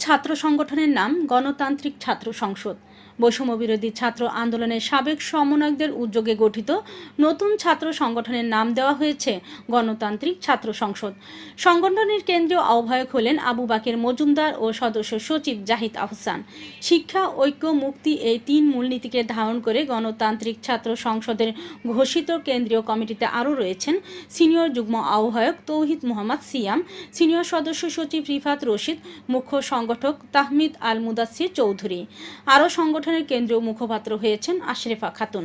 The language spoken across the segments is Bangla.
ছাত্র সংগঠনের নাম গণতান্ত্রিক ছাত্র সংসদ। বৈষম্য বিরোধী ছাত্র আন্দোলনের সাবেক সমন্বয়কদের উদ্যোগে গঠিত নতুন ছাত্র সংগঠনের নাম দেওয়া হয়েছে গণতান্ত্রিক ছাত্র সংসদ। সংগঠনের কেন্দ্রীয় আহ্বায়ক হলেন আবু বাকের মজুমদার ও সদস্য সচিব জাহিদ আহসান। শিক্ষা, ঐক্য, মুক্তি এই তিন মূলনীতিকে ধারণ করে গণতান্ত্রিক ছাত্র সংসদের ঘোষিত কেন্দ্রীয় কমিটিতে আরও রয়েছেন সিনিয়র যুগ্ম আহ্বায়ক তৌহিদ মোহাম্মদ সিয়াম, সিনিয়র সদস্য সচিব রিফাত রশিদ, মুখ্য সংগঠক তাহমিদ আল মুদাসির চৌধুরী। আরও সংগঠনের কেন্দ্রীয় মুখপাত্র হয়েছেন আশরেফা খাতুন।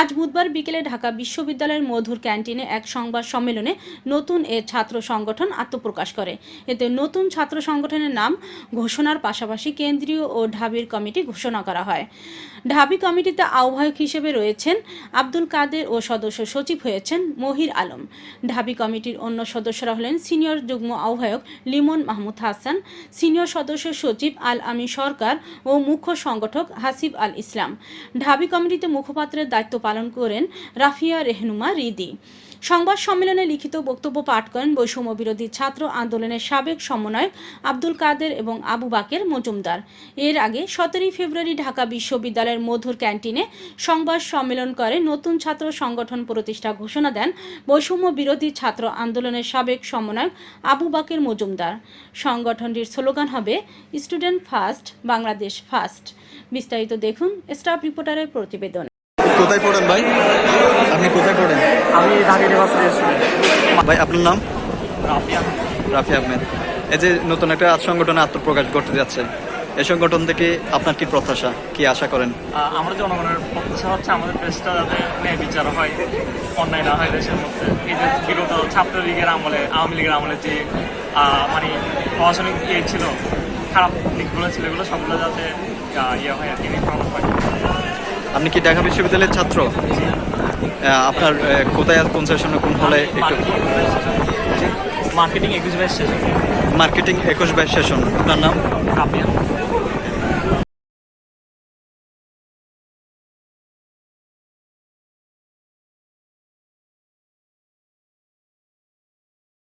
আজ বুধবার বিকেলে ঢাকা বিশ্ববিদ্যালয়ের মধুর ক্যান্টিনে এক সংবাদ সম্মেলনে নতুন এ ছাত্র সংগঠন আত্মপ্রকাশ করে। এতে নতুন ছাত্র সংগঠনের নাম ঘোষণার পাশাপাশি কেন্দ্রীয় ও ঢাবির কমিটি ঘোষণা করা হয়। ঢাবি কমিটিতে আহ্বায়ক হিসেবে রয়েছেন আব্দুল কাদের ও সদস্য সচিব হয়েছেন মহির আলম। ঢাবি কমিটির অন্য সদস্যরা হলেন সিনিয়র যুগ্ম আহ্বায়ক লিমন মাহমুদ হাসান, সিনিয়র সদস্য সচিব আল আমি সরকার ও মুখ্য সংগঠক হাসিব আল ইসলাম। ঢাবি কমিটিতে মুখপাত্রের দায়িত্ব পালন করেন রাফিয়া রেহনুমা রিদি। সংবাদ সম্মেলনে লিখিত বক্তব্য পাঠ করেন বৈষম্য বিরোধী ছাত্র আন্দোলনের সাবেক সমন্বয়ক আব্দুল কাদের এবং আবু বাকের মজুমদার। এর আগে সতেরোই ফেব্রুয়ারি ঢাকা বিশ্ববিদ্যালয়ের মধুর ক্যান্টিনে সংবাদ সম্মেলন করে নতুন ছাত্র সংগঠন প্রতিষ্ঠা ঘোষণা দেন বৈষম্য বিরোধী ছাত্র আন্দোলনের সাবেক সমন্বয়ক আবু বাকের মজুমদার। সংগঠনটির স্লোগান হবে, স্টুডেন্ট ফার্স্ট, বাংলাদেশ ফার্স্ট। বিস্তারিত দেখুন স্টাফ রিপোর্টারের প্রতিবেদন। কোথায় পড়েন ভাই? আপনি কোথায় পড়েন? আমি ঢাকা ইউনিভার্সিটি ভাই আপনার নাম? রাফিয়া রাফি আহমেদ। এই যে নতুন একটা আজ সংগঠনে আত্মপ্রকাশ করতে যাচ্ছে এই সংগঠন থেকে আপনার কি প্রত্যাশা? কি আশা করেন? আমরা জনগণের প্রত্যাশা হচ্ছে আমাদের প্রেসটা যাতে ন্যায় বিচার হয় অন্যায় না হয় দেশের মধ্যে। এই যে বিগত ছাত্রলীগের আমলে আওয়ামী লীগের আমলে যে মানে প্রশাসনিক ইয়ে ছিল খারাপ দিকগুলো ছিল এগুলো সবগুলো যাতে ইয়ে হয় আর কি হয়। আপনি কি ঢাকা বিশ্ববিদ্যালয়ের ছাত্র? আপনার কোথায় কোন সেশনে কোন হলে একটু মার্কেটিং একুশ বাইশ সেশন মার্কেটিং একুশ বাইশ সেশন আপনার নাম?